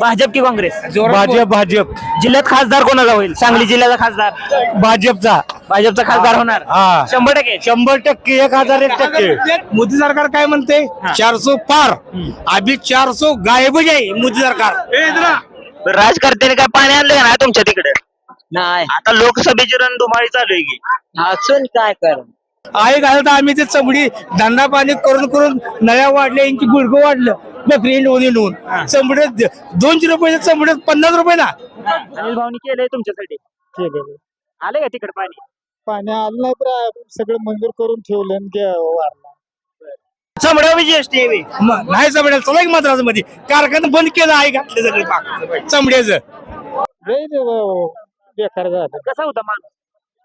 भाजप की काँग्रेस? भाजप भाजप. जिल्ह्यात खासदार कोणाचा होईल? सांगली जिल्ह्याचा खासदार. भाजपचा. भाजपचा खासदार होणार. हा. शंभर टक्के. शंभर टक्के एक हजार एक टक्के. मोदी सरकार काय म्हणते? चारसो पार. अभी चारसो गायबच आहे मोदी सरकार. राजकारत्याने काय पाणी आणलं का नाही तुमच्या तिकडे? नाही. आता लोकसभेची रणधुमाळी चालू आहे की. असून काय कर? आहे घालत आम्ही ते चमडी धंदा पाणी करून करून नळ्या वाढल्या यांची गुडगं वाढलं. बकरी नोंदी नोंद चमडे दोनशे रुपये चमडे पन्नास रुपये ना. अनिल भाऊनी केलंय तुमच्यासाठी? आले का तिकडे पाणी? पाणी आलं नाही तर सगळं मंजूर करून ठेवलं आणि गे- वारला. चमड्यावर जीएसटी म- नाही चमड्याला चला एक मद्रासमध्ये कारखाना बंद केलं आहे घातले सगळे पाक. चमड्याचं. लय ते ब- बेकार झालं. कसा होता माणूस?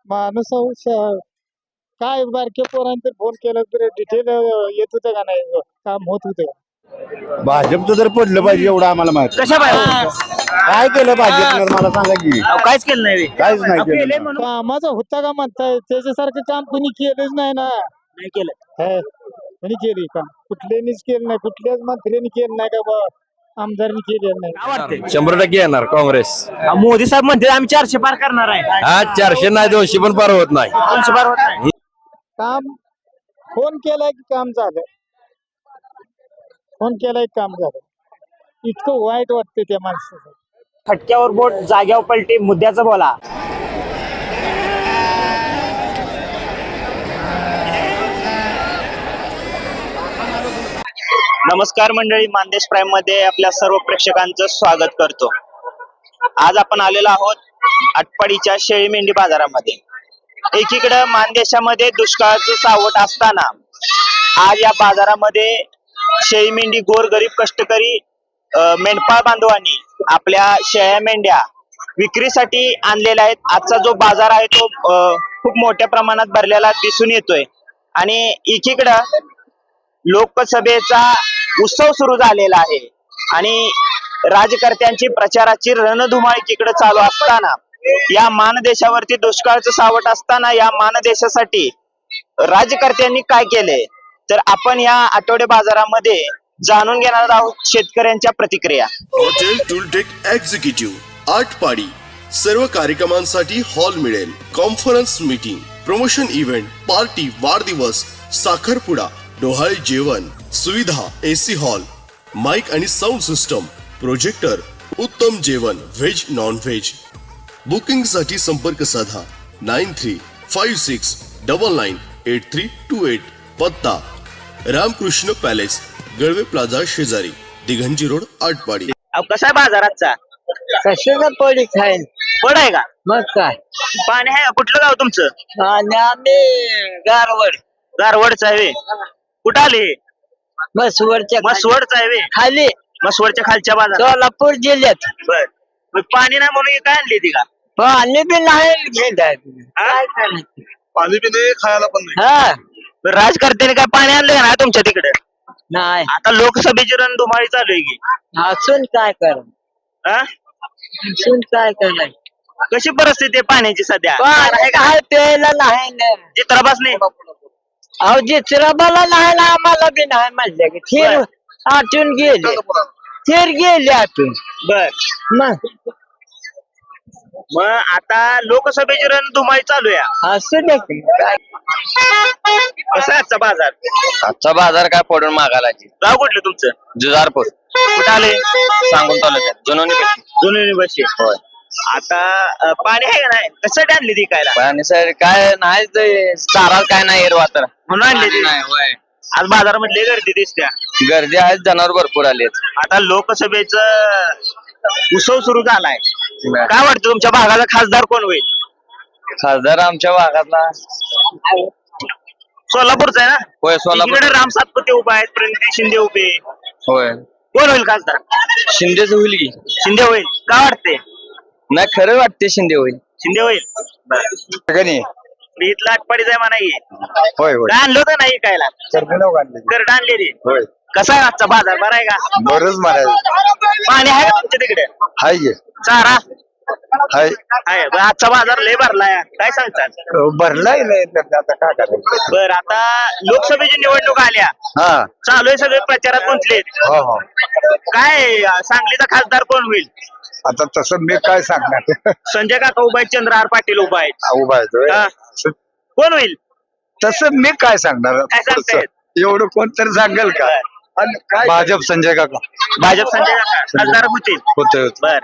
माणूस अहो श- काय बारके पोरांनी तर फोन केला तर डिटेल येत होतं का नाही काम होत होतं. का? भाजपचं जर पडलं पाहिजे एवढं आम्हाला माहीत कशा पाहिजे काय केलं भाजपनं? मला सांगा की. काहीच केलं नाही. काहीच नाही केलंय केलं म्हणून. कामाचा होता का म्हणताय? त्याच्यासारखं काम कोणी केलंच नाही ना. नाही केलं. हे, कोणी केली काम? कुठल्यानीच केलं नाही. कुठल्याच मंत्र्यांनी केलं नाही का बा? आमदारनी केलेलं नाही. काय वाटतंय? शंभर टक्के येणार काँग्रेस. अहो, मोदी साहेब म्हणते आम्ही चारशे पार करणार आहे. हा चारशे नाही दोनशे पण पार होत नाही. दोनशे पार होत नाही. काम फोन केलाय की काम झालं? फोन केलाय की काम झालं इतकं वाईट वाटतं त्या माणसाचं. फटक्यावर बोट जाग्यावर पलटी मुद्द्याचं बोला. नमस्कार मंडळी मानदेश प्राईममध्ये आपल्या सर्व प्रेक्षकांचं स्वागत करतो. आज आपण आलेलो आहोत आटपाडीच्या शेळी मेंढी बाजारामध्ये. एकीकडे मानदेशामध्ये दुष्काळाचं सावट असताना आज या बाजारामध्ये शेळी मेंढी गोरगरीब कष्टकरी मेंढपाळ बांधवांनी आपल्या शेळ्या मेंढ्या विक्रीसाठी आणलेल्या आहेत. आजचा जो बाजार आहे तो खूप मोठ्या प्रमाणात भरलेला दिसून येतोय. आणि एकीकडं लोकसभेचा उत्सव सुरू झालेला आहे आणि राजकर्त्यांची प्रचाराची रणधुमाळ एकीकडे चालू असताना या मानदेशावरती दुष्काळचं सावट असताना या मानदेशासाठी राजकर्त्यांनी काय केले तर आपण या आठवडे बाजारामध्ये जाणून घेणार आहोत शेतकऱ्यांच्या प्रतिक्रिया. हॉटेल टूलटेक एक्झिक्युटिव्ह आठ पाडी सर्व कार्यक्रमांसाठी हॉल मिळेल. Conference meeting promotion event party वाढदिवस साखरपुडा डोहाळे जेवण सुविधा एसी हॉल माइक आणि साऊंड सिस्टम प्रोजेक्टर उत्तम जेवण व्हेज नॉन व्हेज बुकिंगसाठी संपर्क साधा. Nine three five six double nine eight three two eight. पत्ता रामकृष्ण पॅलेस गळवे प्लाझा शेजारी दिघंजी रोड आटपाडी. अहो, कसा आहे बाजाराचा कशाला पडी खाईल? पड आहे का? मग काय? पाणी आहे का? कुठलं गाव तुमचं? आणि आम्ही गारवड. गारवडचं आहे व्हय. कुठं आले हे? मसवडच्या खाली. मसवडचं आहे व्हय. खाली. मसवडच्या खालच्या बाजारात. सोलापूर जिल्ह्यात. बर. मग पाणी नाही म्हणून हे काय आणली ती का? पाणी बी नाही घेत आहे. पाणी पिणे खायला पण हा. बरं, राजकर्त्याने काय पाणी आणलं का नाही तुमच्या तिकडे? नाही. आता लोकसभेची रणधुमाळी चालू आहे की? असून काय कर? हा? असून काय करायचं? कशी परिस्थिती आहे पाण्याची सध्या? पाणी काय प्यायला नाही ना. चित्राबास नाही अहो जित्राबाला नाही ना आम्हाला बी नाही म्हणलं की. थिर बर. आटून गेले. थिर गेले आटून बर. मग मग आता लोकसभेची रणधुमाळी चालू आहे. असू. काय कसा आहे आजचा बाजार? आजचा बाजार काय पडून मागायला गाव कुठलं तुमचं? जुजारपूर. कुठं आले? सांगून तालुक्यात जुनोनी पेठी. जुनी बशी होय. आता अं, पाणी आहे का नाही? कशासाठी आणली ती कायला? आणि सर काय नाही ते चारा काय नाही हिरवा तर. म्हणून आणली ती. नाही होय. आज बाजारामध्ये लय गर्दी दिसत्या. गर्दी आहे जनावर भरपूर आलेत आता लोकसभेच उत्सव सुरू झालाय. काय वाटतं तुमच्या भागाचा खासदार कोण होईल? खासदार आमच्या भागातला. सोलापूरचा आहे ना? होय सोलापूर. इकडे राम सातपुते उभा आहेत प्रणिती शिंदे उभे. होय. कोण होईल खासदार? शिंदेच होईल की. शिंदे होईल. काय वाटते नाही खरं वाटते शिंदे होईल. शिंदे होईल? बरं. का नाही? मी इथला जाय म्हणा ये होय होय. काय आणलं होतं नाही कायला करड आणले रे होय. कसा आहे आजचा बाजार? बरा आहे का? बरंच मारायचं पाणी आहे का तुमच्या तिकडे? हाय चारा? हाय. आहे. बरं, आजचा बाजार लय भरलाय काय सांगतात भरलाय नाही तर आता काय करायचं बर आता लोकसभेची निवडणूक आल्या. हा. चालू आहे सगळे प्रचारात गुंतलेत हो हो. काय सांगलीचा खासदार कोण होईल? आता तसं मी काय सांगणार? संजय काका उभा आहेत चंद्रहार पाटील उभा आहेत. उभा आहे. हा. कोण होईल? तसं मी काय सांगणार? काय? एवढं कोण तरी सांगेल का? भाजप संजय काका. भाजप संजय काका. खासदार होतील. होते बर.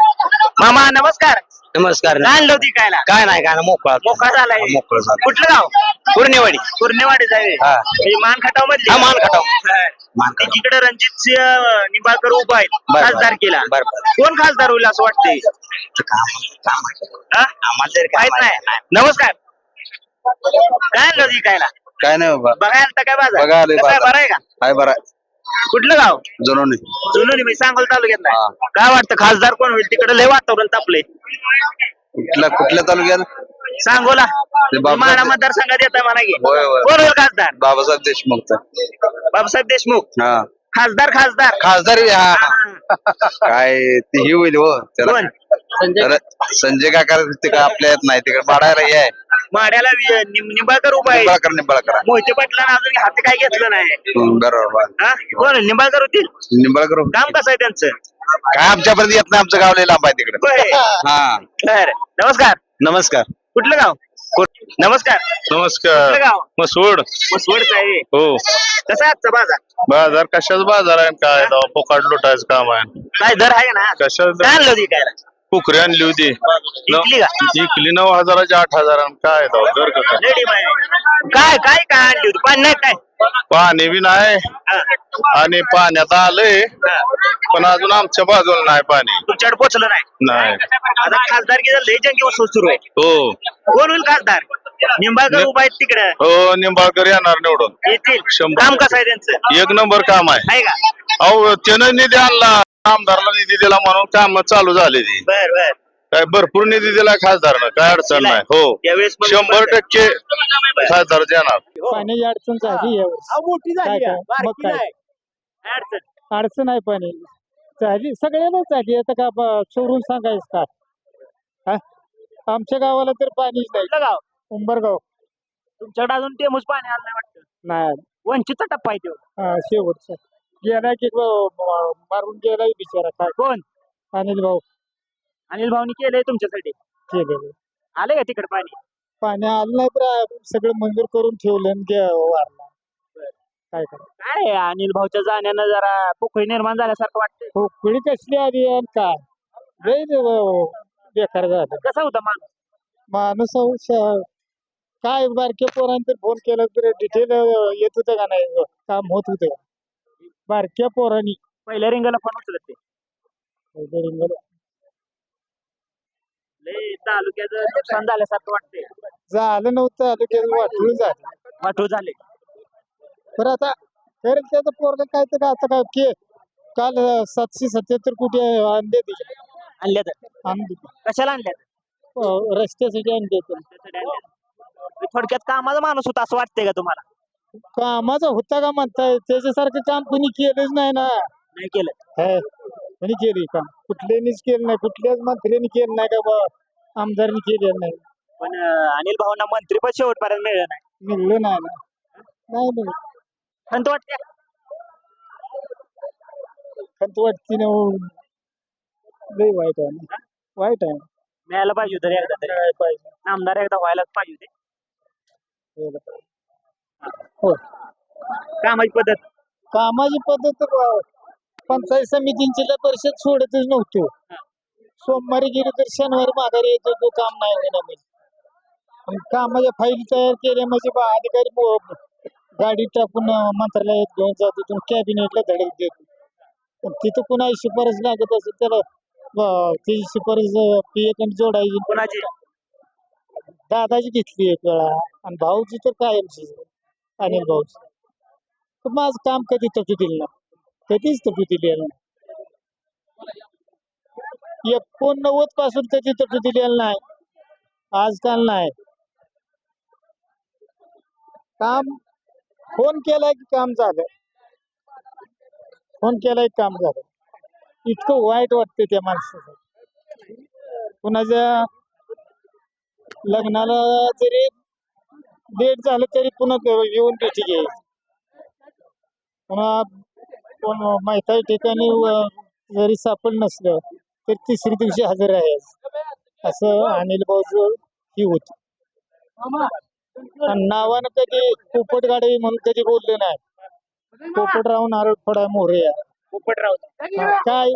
मामा नमस्कार. नमस्कार. काय आणलं होती काय काय नाही काय नाही मोकळा. मोका झालाय मोकळं झालं. कुठलं गाव? पूर्णेवाडी पूर्णेवाडी जावे हा. मान खटावमध्ये हा, मानखटाव. मान एकीकडे रणजित सिंह निंबाळकर उभा आहेत. बर, बर. खासदार केला. बर, बर. कोण खासदार होईल असं वाटतंय? हा? माहीत नाही. नमस्कार. काय आणलं होती कायला काय नाही बाबा. बघायला आलता काय बाजार? बघायला आलोय कसं आहे, बाजार. बरं आहे का? काय बरं कुठलं गाव? जुनोनी. जुनोनी मी सांगोल तालुक्यात नाही काय वाटतं खासदार कोण होईल? तिकडे लय वातावरण तापले कुठल्या कुठल्या तालुक्यात? सांगोला. बाबा- माडा मतदारसंघात येत म्हणा की. होय, होय. कोण होईल खासदार? बाबासाहेब देशमुखचा. बाबासाहेब देशमुख. हा. खासदार खासदार. खासदार बी हा. काय ते ही होईल हो. त्याला कोण? संजय काका ते काय आपल्या येत नाही तिकडे भाडायला हे आहे. माड्याला वि- निंबाळकर उभा आहे. निंबाळकर निंबाळकर. मोहिते पाटलांना अजून हाती काय घेतलं नाही. हम्म, बरोबर. हा? कोण? निंबाळकर होतील निंबाळकर काम कसं आहे त्यांचं? काय आमच्यापर्यंत येत नाही आमचं गाव लय लांब आहे तिकडे. होय. हा. बर. नमस्कार. नमस्कार. कुठलं गाव? नमस्कार. नमस्कार. कुठलं गाव? मसवड. मसवडचं आहे. हो. कसा आहे आजचा बाजार? बाजार कशाच बाजार आहे काय राव, पोकाट लुटायचं काम आहे. काय दर आहे ना? कशाच काय आणलं होती काय कुकरी आणली होती. का? इकली नऊ हजाराची आठ हजार काय दर कसं? काय काय काय आणली होती? पाणी नाही काय? पाणी बी नाही. हा. आणि पाण्यात आलंय हा. पण अजून आमच्या बाजूला नाही पाणी. तुमच्याकडे पोचलं नाही? नाही. आता खासदार की लय जंगी वसूल सुरू आहे. हो. कोण होईल खासदार? निंबाळकर उभा आहेत तिकडे. हो निंबाळकर येणार निवडून. येतील. शंभर. काम कसं आहे त्यांचं? एक नंबर काम आहे. आहे का? अहो त्यानं निधी आणला. आमदारला निधी दिला म्हणून काम चालू झाली ती बर बर. काय भरपूर निधी दिला खासदारनं काय अडचण नाही. हो. यावेळेस शंभर टक्के खासदार पाण्याची अडचण झाली यावेळेस. मोठी काय काय? मग काय? अडचण? अडचण आहे पाणी. झाली सगळ्यांनाच झाली आता का ब- चोरून सांगायचं का? हा? आमच्या गावाला तर पाणीच नाही. कुठलं गाव? उंबरगाव. तुमच्याकडे अजून टेमूच पाणी आलं नाही वाटतं. नाही. वंचितचा टप्पा आहे तो हा, शेवटचं. गेला की ब- मारून गेलाय बिचारा काय? कोण? अनिल भाऊ. अनिल भाऊनी केलंय तुमच्यासाठी? केलेलं. आले का तिकडे पाणी? पाणी आलं नाही तर सगळं मंजूर करून ठेवलं आणि गे- वारला. काय करा काय आहे, अनिल भाऊच्या जाण्यानं जरा पोखळी निर्माण झाल्यासारखं वाटतंय. खोकळी कसली आली आणि काय? ब- बेकार झालं. कसा होता माणूस? माणूस अहो श- काय बारक्या पोरांनी फोन केला तर डिटेल येत होतं का नाही? काम होत होतं. का? बारक्या पोरांनी. पहिल्या रिंगाला फोन उचलत ते रिंगण लय तालुक्याचं नुकसान झाल्यासारखं वाटतंय. झालं नव्हतं तालुक्यात वाटून झालं. वाटू झाले. तर आता तर त्याचं पोरग काय तर काय आता काय के काल सातशे सत्याहत्तर कोटी आणले ते आणल्या तर. आणले ते. कशाला आणल्या रस्त्यासाठी आणले त्यासाठी आणल्या थोडक्यात कामाचा माणूस होता असं वाटतंय का तुम्हाला? कामाचा होता का म्हणताय त्याच्यासारखं काम कुणी केलंच नाही ना. नाही केलं. हे, कोणी केली काम? कुठल्यानीच केलं नाही. कुठल्याच मंत्र्यांनी केलं नाही का बा? आमदारनी केलेलं नाही. पण अं, अनिल भाऊंना मंत्रीपद शेवटपर्यंत मिळलं नाही. मिळलं नाही ना. नाही मिळलं. खंत वाटते? खंत वाटते ना हो. लय वाईट आहे ना. वाईट आहे. मिळायला पाहिजे होतं रे एकदा तरी. पाहिजे. आमदार एकदा व्हायलाच पाहिजे होते. हो. कामाची पद्धत? कामाची पद्धत ब- पंचायत समितींची लय परिषद सोडतच नव्हतो. सोमवारी गेलो तर शनिवारी माघारी येत होतो काम नाही होणार आणि कामाच्या फाईली तयार केल्या म्हणजे बा अधिकारी ब- गाडी टाकून अं, मंत्रालयात घेऊन जात होतो कॅबिनेटला धडक देतो. पण तिथं कुणाची शिफारस लागत असेल त्याला त्याची शिफारस पी एकडे जोडायची. कोणाची? दादाची घेतली एक वेळा. आणि भाऊची तर कायमची अनिल भाऊ माझं काम कधी तटू दिलं कधीच तटू दिलेलं नाही एकोणनव्वदपासून कधी तटू दिलेलं नाही. आजकाल नाही. काम फोन केलाय की काम झालं. फोन केलाय काम झालं. इतकं वाईट वाटतं त्या माणसाचं. कुणाच्या लग्नाला जरी डेट झालं तरी पुन्हा येऊन भेटी घ्यायची पुन्हा माहिती ठिकाणी जरी सापड नसलं तर तिसरी दिवशी हजर आहे. असं अनिल भाऊचं ही होती. आणि नावानं कधी पोपट गाडी म्हणून कधी बोलले नाही. पोपटराव नारळ फोडा मोरया पोपटराव काय?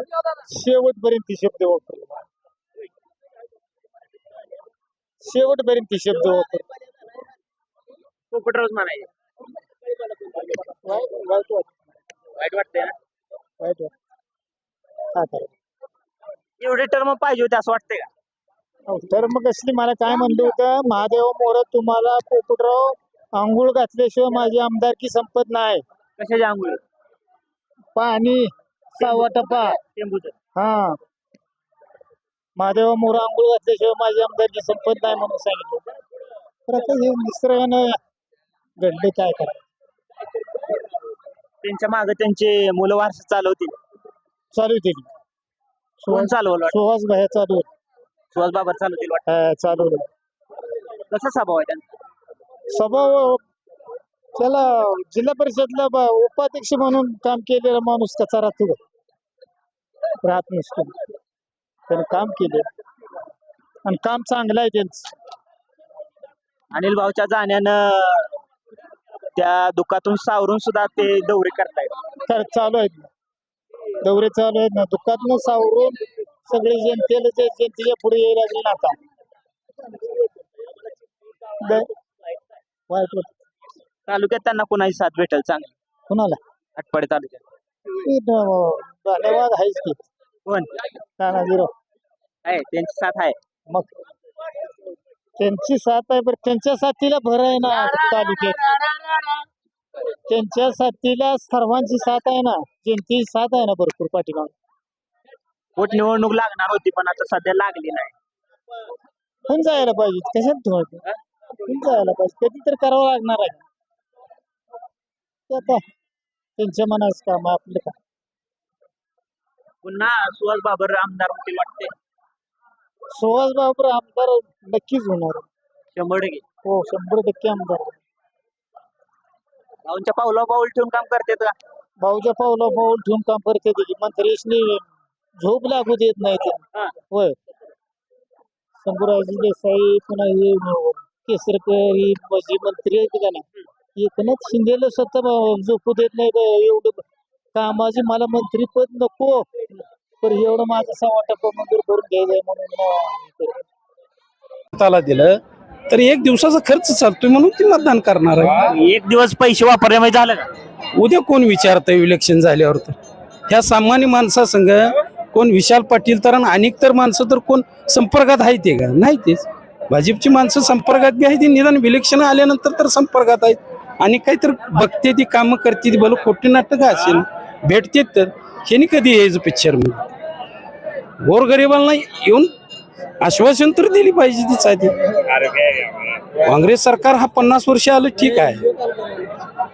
शेवटपर्यंत ती शब्द वापरले. शेवटपर्यंत ती शब्द वापरले. पोपटराव म्हणायचे. वाईट वाईट वाटतं. वाईट वाटतंय ना? वाईट. काय करायचं एवढे टर्म पाहिजे होते असं वाटतंय का? अहो, तर मग असली मला काय म्हणलं होतं महादेव मोर तुम्हाला पोपटराव आंघोळ घातल्याशिवाय माझी आमदारकी संपत नाही. कशाच्या आंघोळी? पाणी सव्वा टप्पा टेंबूचं हा. महादेव मोर आंघोळ घातल्याशिवाय माझी आमदारकी संपत नाही म्हणून सांगितलं. तर आता हे निसर्गानं घडले काय करा त्यांच्या मागे त्यांचे मुलं वारसा चालवतील. चालू कोण चालवलं वाटतं? सुहास भाया चालू सुहास बाबर चालवतील वाटतं? हा, चालू कसा स्वभाव आहे त्यांचा? स्वभाव त्याला जिल्हा परिषदला ब- उपाध्यक्ष म्हणून काम केलेला माणूस कसा राहतो राहत नसतो. त्याने काम केले आणि काम चांगलं आहे त्यांचं. अनिल भाऊच्या जाण्यानं त्या दुःखातून सावरून सुद्धा ते दौरे करतायत. तर चालू आहेत दौरे चालू आहेत ना. दुःखातनं सावरून सगळे जनतेला जे जनतेच्या पुढे यायला लागले ना आता. तालुक्यात त्यांना कोणाची साथ भेटेल चांगली कुणाला? आटपाडी तालुक्यात. धन्यवाद आहेच की. कोण? तानाजीराव आहे त्यांची साथ आहे. मग? त्यांची साथ आहे बरं त्यांच्या साथीला भर आहे ना तालुक्यात. त्यांच्या साथीला सर्वांची साथ आहे ना जनतेची साथ आहे ना भरपूर पाठीमाग. पोट निवडणूक लागणार होती पण आता सध्या लागली नाही. पण जायला पाहिजे. कशात ठेवायचं? पण जायला पाहिजे. कधी तर करावं लागणार आहे. ते आता त्यांच्या मनाचं काम आपलं. काय पुन्हा सुहास बाबर आमदार होतील वाटते. सुहास बाबर आमदार नक्कीच होणार. शंभर टक्के. हो शंभर टक्के आमदार. भाऊंच्या पावला पाऊल ठेवून काम करतात का? भाऊच्या पावला पाऊल ठेवून काम करते की मंत्रीशनी झोप लागू देत नाही ते. होय. शंभूराजी देसाई पुन्हा हे केसरकर ही माजी मंत्री आहेत का नाही? एकनाथ शिंदेला स्वतः झोपू देत नाही एवढं. कामाची मला मंत्रीपद नको. तर एवढं माझं सव्वा टप्पा मंजूर करून घ्यायचंय म्हणून. त्याला दिलं. तर एक दिवसाचा खर्च चालतोय म्हणून ती मतदान करणार आहे. एक दिवस पैसे वापरल्यामुळे झालं का? उद्या कोण विचारतंय इलेक्शन झाल्यावर तर? ह्या सामान्य माणसासंग कोण विशाल पाटील तर आणि अनेक तर माणसं तर कोण संपर्कात आहे ते का? नाही तेच. भाजपची माणसं संपर्कात बी आहे ती निदान इलेक्शन आल्यानंतर तर संपर्कात आहेत. आणि काहीतरी बघते ती कामं करते ती भलं खोटी नाटक असेल. भेटते तर. ह्यानी कधी यायचं पिक्चरमध्ये? गोरगरिबांना येऊन आश्वासन तर दिली पाहिजे तीच आधी. काँग्रेस सरकार हा पन्नास वर्ष आलं ठीक आहे.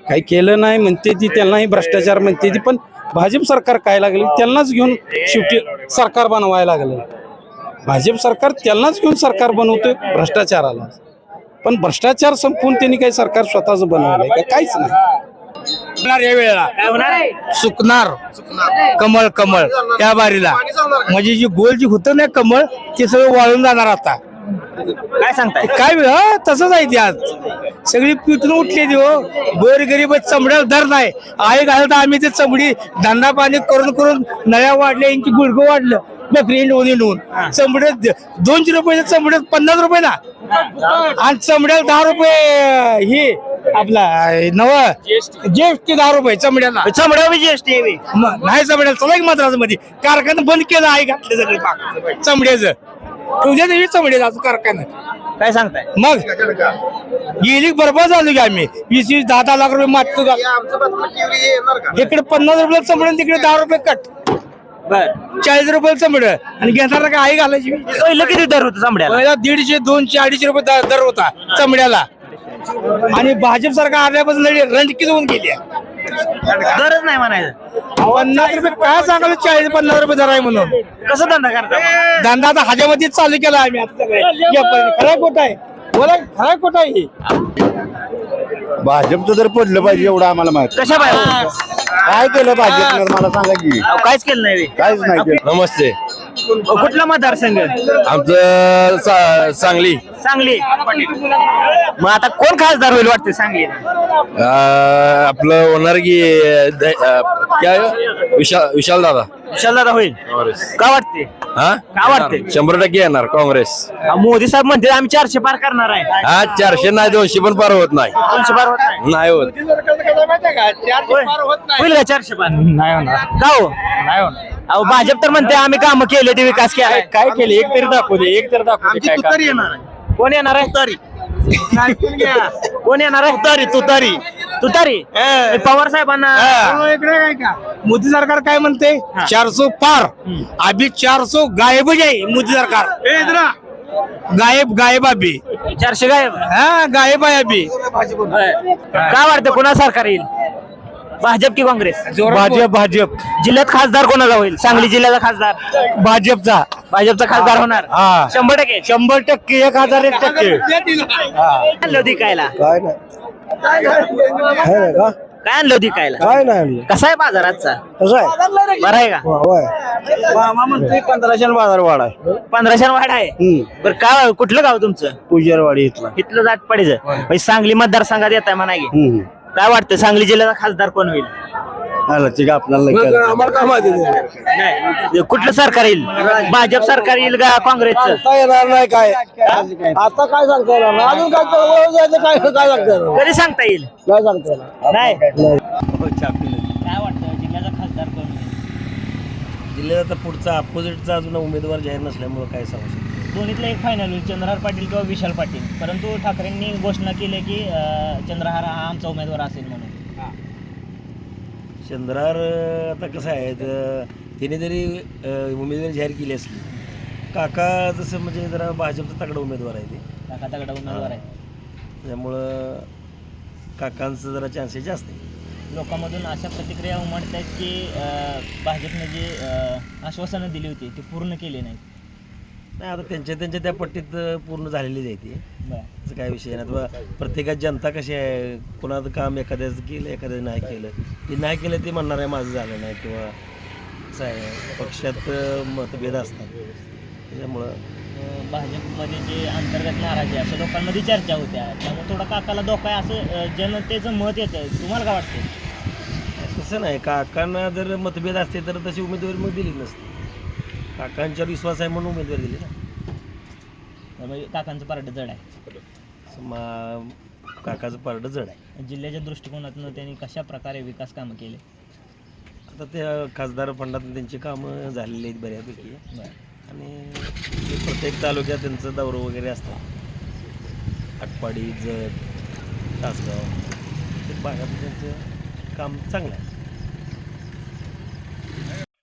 काही केलं नाही म्हणते ती त्यांनाही भ्रष्टाचार म्हणते ती पण भाजप सरकार काय लागले? त्यांनाच घेऊन शेवटी सरकार बनवायला लागलं. भाजप सरकार त्यांनाच घेऊन सरकार बनवतोय भ्रष्टाचाराला. पण भ्रष्टाचार संपून त्यांनी काही सरकार स्वतःच बनवलंय का? काहीच नाही. या वेळेला. सुकणार. कमळ कमळ. त्या बारीला. म्हणजे जी गोल जी होतं ना कमळ ते सगळं वाळून जाणार आता. काय सांगताय? काय वेळ? हा तसंच आहे ते आज. सगळी पिटून उठली ती हो. गोर गरीब चमड्याला दर नाही. आई घालता आम्ही ते चमडी. धंदा पाणी करून करून नळ्या वाढल्या यांची गुडगं वाढलं. बकरी चमड्यात दोनशे रुपये चमड्यात पन्नास रुपये ना. आणि चमड्याला दहा रुपये ही. आपला नव जीएसटी दहा रुपये चमड्याला. चमड्या जीएसटी मग नाही चमड्याला चला एक मद्रासमध्ये कारखाना बंद केला आहे घातले सगळे पाक. चमड्याचं. उद्या देवी चमड्याचा कारखाना. काय सांगताय? मग गेली बरबाद झालो की आम्ही. वीस वीस दहा दहा लाख रुपये मागतो का? इकडे पन्नास रुपये चमड तिकडे दहा रुपये कट. बर. चाळीस रुपये चमड. आणि घेणार का आई घालायची? पहिलं किती दर होतं चमड्याला? पहिला दीडशे दोनशे अडीचशे रुपये दर होता चमड्याला. आणि भाजप सरकार आल्यापासून रणकीच होऊन गेली आहे. दरच नाही म्हणायचं. पन्नास रुपये काय सांगाल चाळीस पन्नास रुपये दर आहे म्हणून. कसं धंदा करता? धंदा आता ह्याच्यामध्येच चालू केला आम्ही आता खरा खोटा आहे. बोला खरा खोटा आहे हे. भाजपचं जर पडलं पाहिजे एवढं आम्हाला माहीत. कशा पाहिजे काय केलं भाजपनं मला सांगा की. काहीच केलं नाही बे. काहीच नाही केलं. नमस्ते. कुठला मतदारसंघ? आमचं सा- सांगली. सांगली. मग आता कोण खासदार होईल वाटते सांगली? अं, आपलं होणार की द- अं, काय विशाल विशाल दादा दादा होईल का वाटते? हा? का वाटते? शंभर टक्के येणार काँग्रेस. मोदी साहेब म्हणते आम्ही चारशे पार करणार आहे. हा चारशे नाही दोनशे पण पार होत नाही. दोनशे पार होत नाही. नाही होत. होय? होईल का चारशे पार? नाही होणार. का हो? नाही होणार. अहो भाजप तर म्हणते आम्ही काम केले ते विकास केला. काय केले? एक तरी दाखवू दे एक तरी दाखवू दे काय काम. येणार आहे? कोण येणार आहे? तुतारी. कोण येणार आहे? तुतारी तुतारी. तुतारी. पवार साहेबांना हो, इकडे काय का? मोदी सरकार काय म्हणते? चारसो पार. अभी चारसो गायब आहे मोदी सरकार. गायब गायब अभी चारशे गायब. हा गायब आहे अभी काय वाटतं कोणा सरकार येईल? भाजप की काँग्रेस? भाजप भाजप. जिल्ह्यात खासदार कोणाला होईल? सांगली जिल्ह्याचा खासदार. भाजपचा. भाजपचा खासदार होणार. हा. शंभर टक्के. शंभर टक्के एक हजार एक टक्के. आणलं होती कायला काय नाही. काय आणलं होती कायला काय नाही कसा आहे बाजार आजचा कसं आहे? बरा आहे का? मामा म्हणतोय पंधराशे बाजार वाढ आहे. पंधराशे वाढ आहे? बरं काय कुठलं गाव तुमचं? पुजारवाडी इथला. इथलं जाटपाडीचं म्हणजे सांगली मतदारसंघात येत आहे म्हणा की काय वाटतं सांगली जिल्ह्याचा खासदार कोण होईल? आलं ते आपल्याला नाही. कुठलं सरकार येईल? भाजप सरकार येईल का काँग्रेसचं? काय येणार नाही काय? आता काय सांगता येणार नाही. अजून काय जायचं काय काय सांगता येणार? नाही. कधी सांगता येईल? काय सांगता येणार? नाही. काय वाटतं? जिल्ह्याचा खासदार कोण पुढचा अपोजिटचा अजून उमेदवार जाहीर नसल्यामुळे काय सांगू शकतो? दोन्हीतलं एक फायनल होईल. चंद्रहार पाटील किंवा विशाल पाटील. परंतु ठाकरेंनी घोषणा केली की अं, चंद्रहार हा आमचा उमेदवार असेल म्हणून. चंद्रार आता कसं आहे तर तिने जरी उमेदवारी जाहीर केली असली काका जसं म्हणजे जरा भाजपचा तगडा उमेदवार आहे ते. काका तगडा उमेदवार आहे. त्यामुळं काकांचं जरा चान्सेस जास्त आहे. लोकांमधून अशा प्रतिक्रिया उमटत आहेत की भाजपने जी आश्वासनं दिली होती ती पूर्ण केली नाही नाही आता त्यांच्या त्यांच्या त्या पट्टीत पूर्ण झालेलीच आहे ती. असं काय विषय नाही. आता प्रत्येकात जनता कशी आहे? कोणाचं काम एखाद्याचं केलं एखाद्याचं नाही केलं. ते नाही केलं ते म्हणणार आहे माझं झालं नाही किंवा कसं आहे. पक्षात मतभेद असतात. त्याच्यामुळं भाजपमध्ये जे अंतर्गत नाराजी आहे, अशा लोकांमध्ये चर्चा होत्या. त्यामुळे थोडा काकाला धोका आहे असं जनतेचं मत येतं तुम्हाला काय वाटतं तसं नाही. काकांना जर मतभेद असते तर तशी उमेदवारी मग दिली नसती. काकांच्यावर विश्वास आहे म्हणून उमेदवारी दिली ना. म्हणजे काकांचं पारडं जड आहे. मा काकाचं पारडं जड आहे. जिल्ह्याच्या दृष्टिकोनातून त्यांनी कशा प्रकारे विकास कामं केले? आता त्या खासदार फंडात त्यांची कामं झालेली आहेत बऱ्यापैकी. आणि ते प्रत्येक तालुक्यात त्यांचं दौरं वगैरे असतात आटपाडी जत तासगाव ते भागात त्यांचं काम चांगलं आहे.